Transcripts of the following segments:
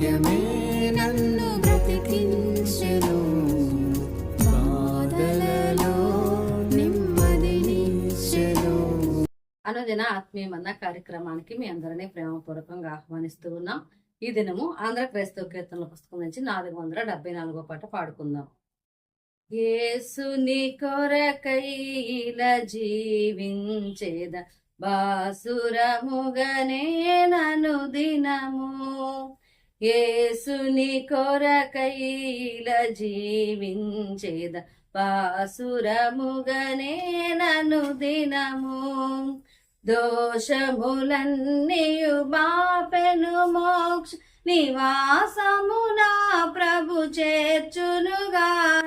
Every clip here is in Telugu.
వాక్యమే నన్ను బ్రతికించెను. బాధలలో నెమ్మదినిచ్చెను అనుదిన ఆత్మీయమన్న కార్యక్రమానికి మీ అందరినీ ప్రేమపూర్వకంగా ఆహ్వానిస్తూ ఉన్నాం. ఈ దినము ఆంధ్ర క్రైస్తవ కీర్తనల పుస్తకం నుంచి నాలుగు వందల డెబ్బై నాలుగో పాట పాడుకుందాం. ఏసుని కొరకైల జీవించేద బాసురముగనే నను దినము ఏసుని కొరకైల జీవించేద పాసురముగనే నను దినము. దోషములన్నీయు బాపెను మోక్ష నివాసమునా ప్రభు చేర్చునుగా.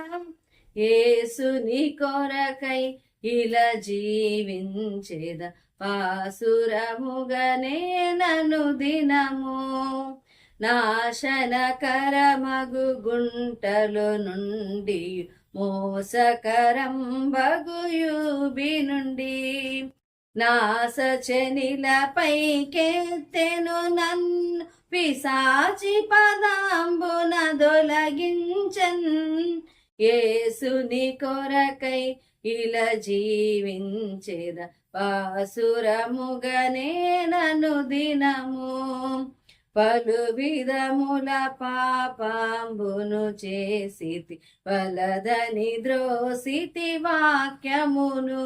ఏసుని కొరకై ఇలా జీవించేద పాసురముగనే నను దినము. నాశనకరమగు గుంటలు నుండి మోసకరం బగుయూబి నుండి నాసచనిలపై కెత్తెను నన్ను పిశాచి పదాంబున దొలగించన్. ఏసుని కొరకై ఇలా జీవించేద పాసురముగనే నను దినము. పలు విధముల పాపాంబును చేసితి వలదని ద్రోసితి వాక్యమును.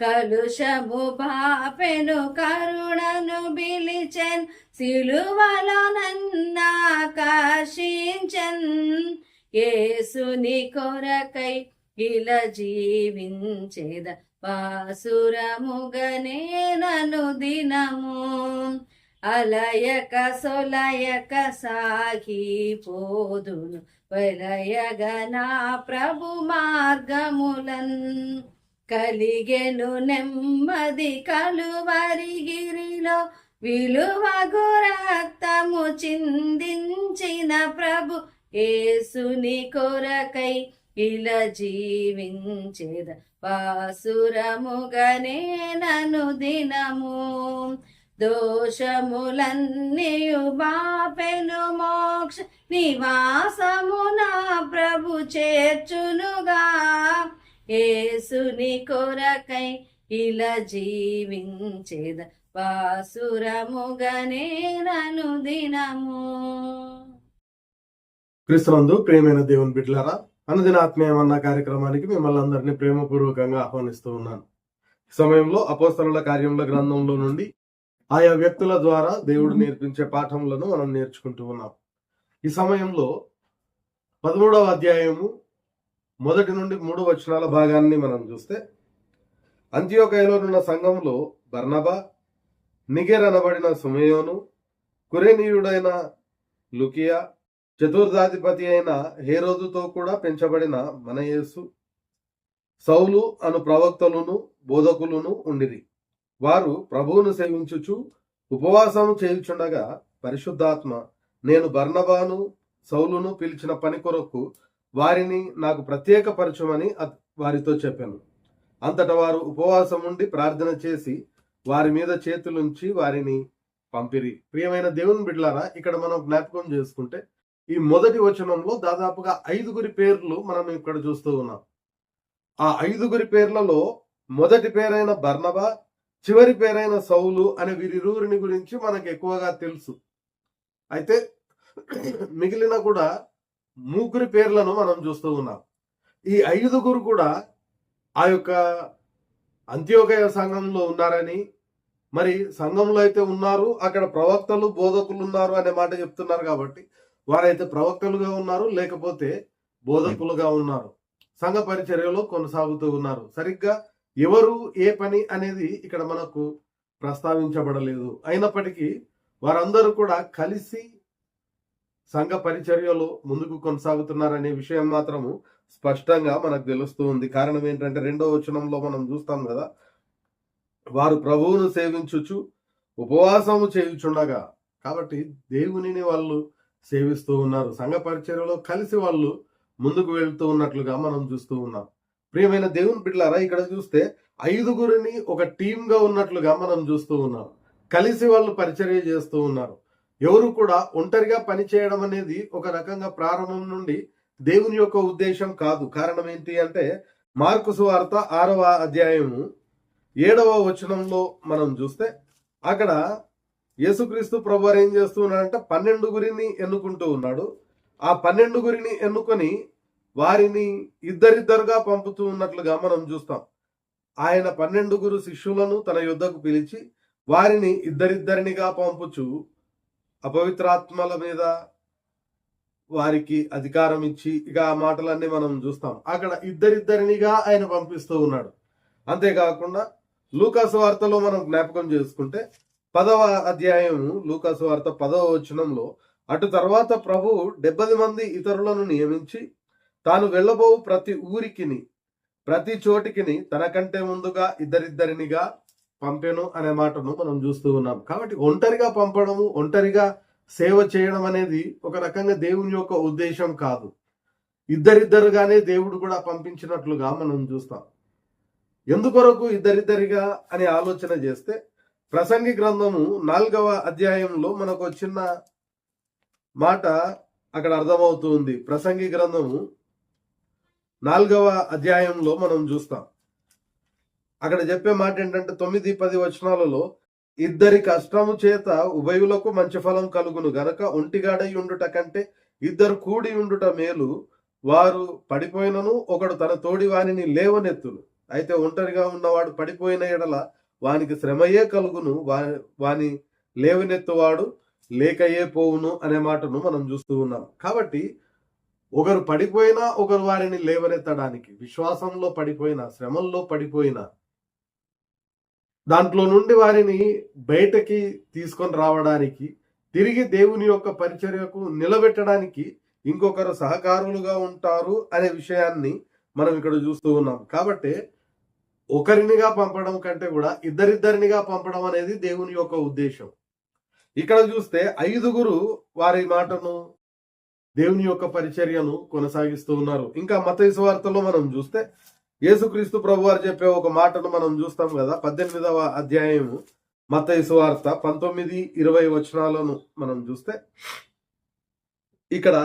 కలుషము పాపెను కరుణను బిలిచెన్ సిలువలో నన్నాకర్షించన్ ఏసుని కొరకై ఇలా జీవించేద పాసురముగనే నను దినము. అలయక సొలయక సాగిపోదును వలయగనా ప్రభు మార్గములన్ కలిగెను నెమ్మది కలువరిగిరిలో. విలువగు రక్తము చిందించిన ప్రభు ఏసుని కొరకై ఇలా జీవించేద. పాసురముగనే నను దినము. దోషములన్నీయు బాపెను మోక్ష నివాసమున ప్రభు చేర్చునుగా. ఏసుని కొరకై ఇలా జీవించేద వాసురముగనేనను దినము. క్రీస్తునందు ప్రేమైన దేవుని బిడ్డలారా అనుదిన ఆత్మీయమన్న కార్యక్రమానికి మిమ్మల్ని అందరినీ ప్రేమపూర్వకంగా ఆహ్వానిస్తూ ఉన్నాను. సమయంలో అపోస్తరుల కార్యముల గ్రంథంలో నుండి ఆయా వ్యక్తుల ద్వారా దేవుడు నేర్పించే పాఠములను మనం నేర్చుకుంటూ ఉన్నాం. ఈ సమయంలో పదమూడవ అధ్యాయము మొదటి నుండి మూడు వచనాల భాగాన్ని మనం చూస్తే అంత్యోకయలో ఉన్న సంఘంలో బర్నబా నిగెర్ అనబడిన సుమయోను కురేనీయుడైన లుకియా చతుర్థాధిపతి అయిన హేరోదుతో కూడా పెంచబడిన మన యేసు సౌలు అను ప్రవక్తలును బోధకులును ఉండిరి. వారు ప్రభువును సేవించుచు ఉపవాసం చేయుచుండగా పరిశుద్ధాత్మ నేను బర్ణబాను సౌలును పిలిచిన పని కొరకు వారిని నాకు ప్రత్యేక పరచమని వారితో చెప్పాను. అంతట వారు ఉపవాసం ఉండి ప్రార్థన చేసి వారి మీద చేతులుంచి వారిని పంపిరి. ప్రియమైన దేవుని బిడ్లారా ఇక్కడ మనం జ్ఞాపకం చేసుకుంటే ఈ మొదటి వచనంలో దాదాపుగా ఐదుగురి పేర్లు మనం ఇక్కడ చూస్తూ ఉన్నాం. ఆ ఐదుగురి పేర్లలో మొదటి పేరైన బర్ణబా చివరి పేరైన సౌలు అనే వీరిరువురిని గురించి మనకు ఎక్కువగా తెలుసు. అయితే మిగిలిన కూడా ముగ్గురి పేర్లను మనం చూస్తూ ఉన్నాం. ఈ ఐదుగురు కూడా ఆ యొక్క అంత్యోదయ సంఘంలో ఉన్నారని మరి సంఘంలో అయితే ఉన్నారు అక్కడ ప్రవక్తలు బోధకులు ఉన్నారు అనే మాట చెప్తున్నారు కాబట్టి వారైతే ప్రవక్తలుగా ఉన్నారు లేకపోతే బోధకులుగా ఉన్నారు. సంఘ పరిచర్యలో కొనసాగుతూ ఉన్నారు. సరిగ్గా ఎవరు ఏ పని అనేది ఇక్కడ మనకు ప్రస్తావించబడలేదు. అయినప్పటికీ వారందరూ కూడా కలిసి సంఘ పరిచర్యలో ముందుకు కొనసాగుతున్నారనే విషయం మాత్రము స్పష్టంగా మనకు తెలుస్తూ ఉంది. కారణం ఏంటంటే రెండో వచనంలో మనం చూస్తాం కదా వారు ప్రభువును సేవించుచు ఉపవాసము చేయుచుండగా. కాబట్టి దేవునిని వాళ్ళు సేవిస్తూ ఉన్నారు. సంఘ పరిచర్యలో కలిసి వాళ్ళు ముందుకు వెళ్తూ ఉన్నట్లుగా మనం చూస్తూ ఉన్నాం. ప్రియమైన దేవుని బిడ్డలారా ఇక్కడ చూస్తే ఐదుగురిని ఒక టీంగా ఉన్నట్లుగా మనం చూస్తూ ఉన్నాం. కలిసి వాళ్ళు పరిచర్య చేస్తూ ఉన్నారు. ఎవరు కూడా ఒంటరిగా పని చేయడం అనేది ఒక రకంగా ప్రారంభం నుండి దేవుని యొక్క ఉద్దేశం కాదు. కారణం ఏంటి అంటే మార్కు సువార్త ఆరవ అధ్యాయము ఏడవ వచనంలో మనం చూస్తే అక్కడ యేసుక్రీస్తు ప్రభు వారు ఏం చేస్తున్నాడంటే పన్నెండుగురిని ఎన్నుకుంటూ ఉన్నాడు. ఆ పన్నెండుగురిని ఎన్నుకొని వారిని ఇద్దరిద్దరుగా పంపుతూ ఉన్నట్లుగా మనం చూస్తాం. ఆయన పన్నెండుగురు శిష్యులను తన యుద్ధకు పిలిచి వారిని ఇద్దరిద్దరినిగా పంపుచు అపవిత్రాత్మల మీద వారికి అధికారం ఇచ్చి ఇక ఆ మాటలన్నీ మనం చూస్తాం. అక్కడ ఇద్దరిద్దరినిగా ఆయన పంపిస్తూ ఉన్నాడు. అంతేకాకుండా లూకాసు వార్తలో మనం జ్ఞాపకం చేసుకుంటే పదవ అధ్యాయము లూకాసు వార్త పదవ వచనంలో అటు తర్వాత ప్రభు డెబ్బది మంది ఇతరులను నియమించి తాను వెళ్ళబో ప్రతి ఊరికిని ప్రతి చోటికిని తనకంటే ముందుగా ఇద్దరిద్దరినిగా పంపెను అనే మాటను మనం చూస్తూ ఉన్నాం. కాబట్టి ఒంటరిగా పంపడము ఒంటరిగా సేవ చేయడం అనేది ఒక రకంగా దేవుని యొక్క ఉద్దేశం కాదు. ఇద్దరిద్దరుగానే దేవుడు కూడా పంపించినట్లుగా మనం చూస్తాం. ఎందుకొరకు ఇద్దరిద్దరిగా అని ఆలోచన చేస్తే ప్రసంగి గ్రంథము నాలుగవ అధ్యాయంలో మనకు చిన్న మాట అక్కడ అర్థమవుతుంది ప్రసంగి గ్రంథము నాలుగవ అధ్యాయంలో మనం చూస్తాం. అక్కడ చెప్పే మాట ఏంటంటే తొమ్మిది పది వచనాలలో ఇద్దరి కష్టము చేత ఉభయులకు మంచి ఫలం కలుగును. గనక ఒంటిగాడై ఉండుట కంటే ఇద్దరు కూడి ఉండుట మేలు. వారు పడిపోయినను ఒకడు తన తోడి వానిని లేవనెత్తును. అయితే ఒంటరిగా ఉన్నవాడు పడిపోయిన ఎడల వానికి శ్రమయే కలుగును. వా వాని లేవనెత్తువాడు లేకయే పోవును అనే మాటను మనం చూస్తూ ఉన్నాం. కాబట్టి ఒకరు పడిపోయినా ఒకరు వారిని లేవనెత్తడానికి విశ్వాసంలో పడిపోయినా శ్రమంలో పడిపోయినా దాంట్లో నుండి వారిని బయటకి తీసుకొని రావడానికి తిరిగి దేవుని యొక్క పరిచర్యకు నిలబెట్టడానికి ఇంకొకరు సహకారులుగా ఉంటారు అనే విషయాన్ని మనం ఇక్కడ చూస్తూ ఉన్నాం. కాబట్టి ఒకరినిగా పంపడం కంటే కూడా ఇద్దరిద్దరినిగా పంపడం అనేది దేవుని యొక్క ఉద్దేశం. ఇక్కడ చూస్తే ఐదుగురు వారి మాటను దేవుని యొక్క పరిచర్యను కొనసాగిస్తూ ఉన్నారు. ఇంకా మత వార్తలో మనం చూస్తే యేసుక్రీస్తు ప్రభు వారు చెప్పే ఒక మాటను మనం చూస్తాం కదా పద్దెనిమిదవ అధ్యాయము మత వార్త పంతొమ్మిది ఇరవై వచనాలను మనం చూస్తే ఇక్కడ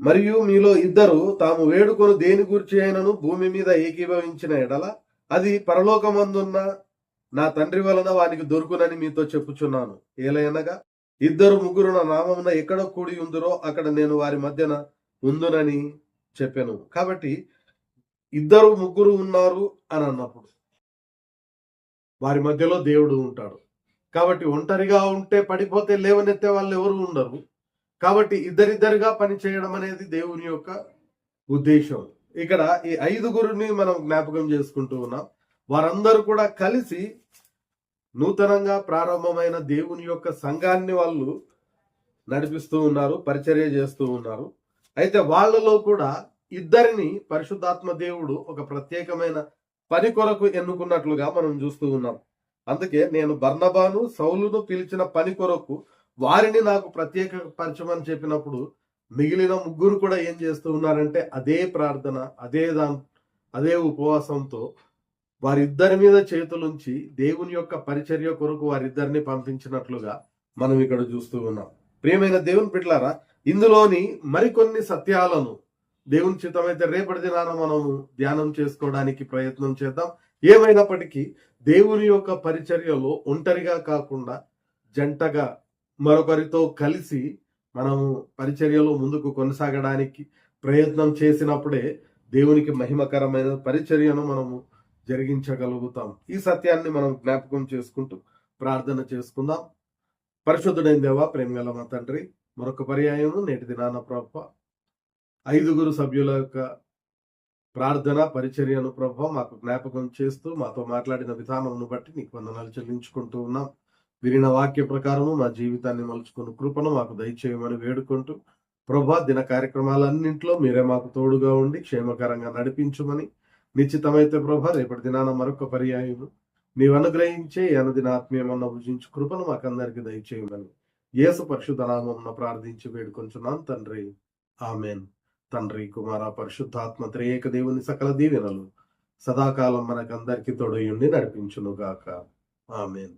మరియు మీలో ఇద్దరు తాము వేడుకొని దేని గురించి అయినను భూమి మీద ఏకీభవించిన ఎడల అది పరలోకమందున్న నా తండ్రి వలన వానికి దొరుకునని మీతో చెప్పుచున్నాను. ఏలయనగా ఇద్దరు ముగ్గురు నా నామమున ఎక్కడ కూడి ఉందరో అక్కడ నేను వారి మధ్యన ఉందునని చెప్పాను. కాబట్టి ఇద్దరు ముగ్గురు ఉన్నారు అని అన్నప్పుడు వారి మధ్యలో దేవుడు ఉంటాడు. కాబట్టి ఒంటరిగా ఉంటే పడిపోతే లేవనెత్తే వాళ్ళు ఎవరు ఉండరు. కాబట్టి ఇద్దరిద్దరిగా పని చేయడం అనేది దేవుని యొక్క ఉద్దేశం. ఇక్కడ ఈ ఐదుగురిని మనం జ్ఞాపకం చేసుకుంటూ ఉన్నాం. వారందరూ కూడా కలిసి నూతనంగా ప్రారంభమైన దేవుని యొక్క సంఘాన్ని వాళ్ళు నడిపిస్తూ ఉన్నారు పరిచర్య చేస్తూ ఉన్నారు. అయితే వాళ్ళలో కూడా ఇద్దరిని పరిశుద్ధాత్మ దేవుడు ఒక ప్రత్యేకమైన పని కొరకు ఎన్నుకున్నట్లుగా మనం చూస్తూ ఉన్నాం. అందుకే నేను బర్ణబాను సౌలును పిలిచిన పని కొరకు వారిని నాకు ప్రత్యేక పరిచయం చెప్పినప్పుడు మిగిలిన ముగ్గురు కూడా ఏం చేస్తూ ఉన్నారంటే అదే ప్రార్థన అదే దా అదే ఉపవాసంతో వారిద్దరి మీద చేతులుంచి దేవుని యొక్క పరిచర్య కొరకు వారిద్దరిని పంపించినట్లుగా మనం ఇక్కడ చూస్తూ ఉన్నాం. ప్రియమైన దేవుని బిడ్డలారా ఇందులోని మరికొన్ని సత్యాలను దేవుని చిత్తమైతే రేపటి దినాన మనము ధ్యానం చేసుకోవడానికి ప్రయత్నం చేద్దాం. ఏమైనప్పటికీ దేవుని యొక్క పరిచర్యలో ఒంటరిగా కాకుండా జంటగా మరొకరితో కలిసి మనము పరిచర్యలో ముందుకు కొనసాగడానికి ప్రయత్నం చేసినప్పుడే దేవునికి మహిమకరమైన పరిచర్యను మనము జరిగించగలుగుతాం. ఈ సత్యాన్ని మనం జ్ఞాపకం చేసుకుంటూ ప్రార్థన చేసుకుందాం. పరిశుద్ధుడైన దేవా ప్రేమగల మా తండ్రి మరొక పర్యాయము నేటి దినాన ప్రభ ఐదుగురు సభ్యుల యొక్క ప్రార్థన పరిచర్యను ప్రభ మాకు జ్ఞాపకం చేస్తూ మాతో మాట్లాడిన విధానంను బట్టి నీకు వందనాలు చెల్లించుకుంటూ ఉన్నాం. విరిన వాక్య ప్రకారము మా జీవితాన్ని మలుచుకున్న కృపను మాకు దయచేయమని వేడుకుంటూ ప్రభా దిన కార్యక్రమాలన్నింటిలో మీరే మాకు తోడుగా ఉండి క్షేమకరంగా నడిపించమని నిశ్చితమైతే ప్రభా రేపటి దినాన మరొక పర్యాయము. నీవు అనుగ్రహించే ఈ అనుదిన ఆత్మీయమన్న భుజించు కృపను మాకందరికి దయచేయమని యేసు పరిశుద్ధ నామమున ప్రార్థించి వేడుకొంచున్నాం తండ్రి. ఆమెన్. తండ్రి కుమార పరిశుద్ధాత్మ త్రియేక దేవుని సకల దీవెనలు సదాకాలం మనకందరికి తోడయుండి నడిపించునుగాక. ఆమెన్.